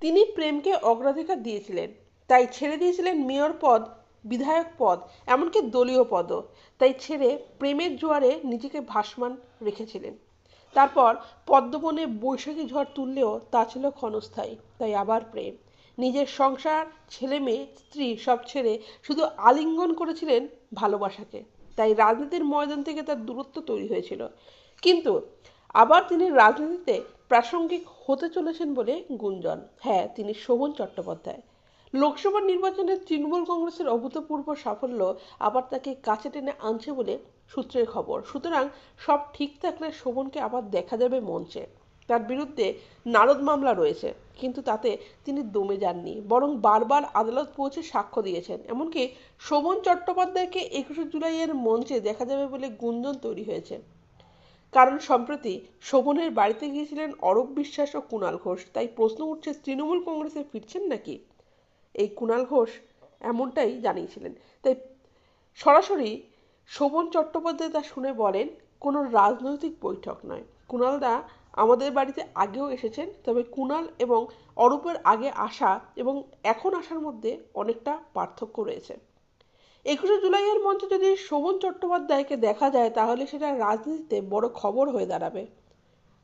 তিনি প্রেমকে অগ্রাধিকার দিয়েছিলেন। তাই ছেড়ে দিয়েছিলেন মেয়র পদ, বিধায়ক পদ, এমনকি দলীয় পদও। তাই ছেড়ে প্রেমের জোয়ারে নিজেকে ভাসমান রেখেছিলেন। তারপর পদ্মবনে বৈশাখী ঝড় তুললেও তা ছিল ক্ষণস্থায়ী। তাই আবার প্রেম। নিজের সংসার, ছেলে মেয়ে, স্ত্রী সব ছেড়ে শুধু আলিঙ্গন করেছিলেন ভালোবাসাকে। তাই রাজনীতির ময়দান থেকে তার দূরত্ব তৈরি হয়েছিল। কিন্তু আবার তিনি রাজনীতিতে প্রাসঙ্গিক হতে চলেছেন বলে গুঞ্জন। হ্যাঁ তিনি শোভন চট্টোপাধ্যায়। লোকসভা নির্বাচনে তৃণমূল কংগ্রেসের অভূতপূর্ব সাফল্য আবার তাকে কাছে টেনে আনছে বলে সূত্রের খবর। সুতরাং সব ঠিক থাকলে শোভনকে আবার দেখা যাবে মঞ্চে। তার বিরুদ্ধে নারদ মামলা রয়েছে, কিন্তু তাতে তিনি দমে যাননি, বরং বারবার আদালত পৌঁছে সাক্ষ্য দিয়েছেন। এমনকি শোভন চট্টোপাধ্যায়কে একুশে জুলাইয়ের মঞ্চে দেখা যাবে বলে গুঞ্জন তৈরি হয়েছে। কারণ সম্প্রতি শোভনের বাড়িতে গিয়েছিলেন অরূপ বিশ্বাস ও কুণাল ঘোষ। তাই প্রশ্ন উঠছে, তৃণমূল কংগ্রেসে ফিরছেন নাকি? এই কুণাল ঘোষ এমনটাই জানিয়েছিলেন। তাই সরাসরি শোভন চট্টোপাধ্যায় তা শুনে বলেন, কোনো রাজনৈতিক বৈঠক নয়। কুণালদা আমাদের বাড়িতে আগেও এসেছেন, তবে কুণাল এবং অরূপের আগে আসা এবং এখন আসার মধ্যে অনেকটা পার্থক্য রয়েছে। একুশে জুলাইয়ের মঞ্চে যদি শোভন চট্টোপাধ্যায়কে দেখা যায়, তাহলে সেটা রাজনীতিতে বড় খবর হয়ে দাঁড়াবে।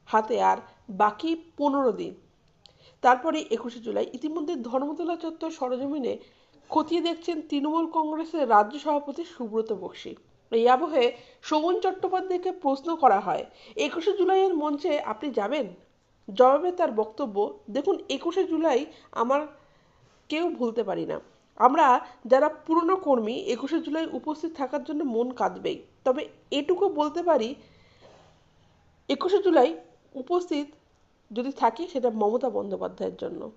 হাতে আর বাকি পনেরো দিন। তারপরে একুশে জুলাই। ইতিমধ্যে ধর্মতলা চত্বর সরজমিনে খতিয়ে দেখছেন তৃণমূল কংগ্রেসের রাজ্য সভাপতি সুব্রত বক্সী। এই আবহে শোভন চট্টোপাধ্যায়কে প্রশ্ন করা হয়, একুশে জুলাইয়ের মঞ্চে আপনি যাবেন? জবাবে তার বক্তব্য, দেখুন, একুশে জুলাই আমার কেউ ভুলতে পারি না। আমরা যারা পুরনো কর্মী, একুশে জুলাই উপস্থিত থাকার জন্য মন কাঁদবেই। তবে এটুকু বলতে পারি, একুশে জুলাই উপস্থিত যদি থাকি সেটা মমতা বন্দ্যোপাধ্যায়ের জন্য।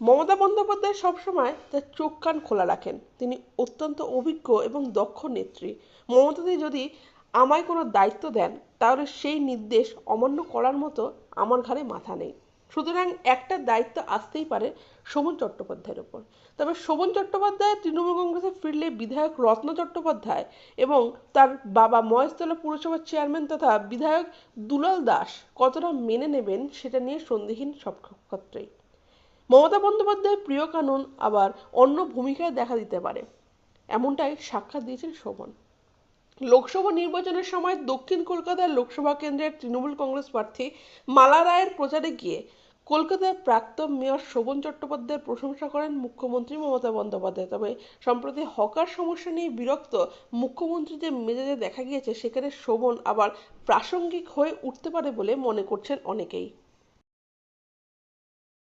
মমতা বন্দ্যোপাধ্যায় সবসময় তার চোখ কান খোলা রাখেন। তিনি অত্যন্ত অভিজ্ঞ এবং দক্ষ নেত্রী। মমতাদি যদি আমায় কোনো দায়িত্ব দেন, তাহলে সেই নির্দেশ অমান্য করার মতো আমার ঘাড়ে মাথা নেই। সুতরাং একটা দায়িত্ব আসতেই পারে শোভন চট্টোপাধ্যায়ের ওপর তবে শোভন চট্টোপাধ্যায় তৃণমূল কংগ্রেসে ফিরলে বিধায়ক রত্ন চট্টোপাধ্যায় এবং তার বাবা মহেশতলা পুরসভার চেয়ারম্যান তথা বিধায়ক দুলাল দাস কতটা মেনে নেবেন সেটা নিয়ে সন্দেহীন সব ক্ষেত্রেই মমতা বন্দ্যোপাধ্যায়ের প্রিয় কানুন আবার অন্য ভূমিকায় দেখা দিতে পারে। এমনটাই সাক্ষাৎ দিয়েছেন শোভন। লোকসভা নির্বাচনের সময় দক্ষিণ কলকাতার লোকসভা কেন্দ্রের তৃণমূল কংগ্রেস প্রার্থী মালা রায়ের প্রচারে গিয়ে কলকাতার প্রাক্তন মেয়র শোভন চট্টোপাধ্যায়ের প্রশংসা করেন মুখ্যমন্ত্রী মমতা বন্দ্যোপাধ্যায়। তবে সম্প্রতি হকার সমস্যা নিয়ে বিরক্ত মুখ্যমন্ত্রীদের মেজাজে দেখা গিয়েছে, সেখানে শোভন আবার প্রাসঙ্গিক হয়ে উঠতে পারে বলে মনে করছেন অনেকেই।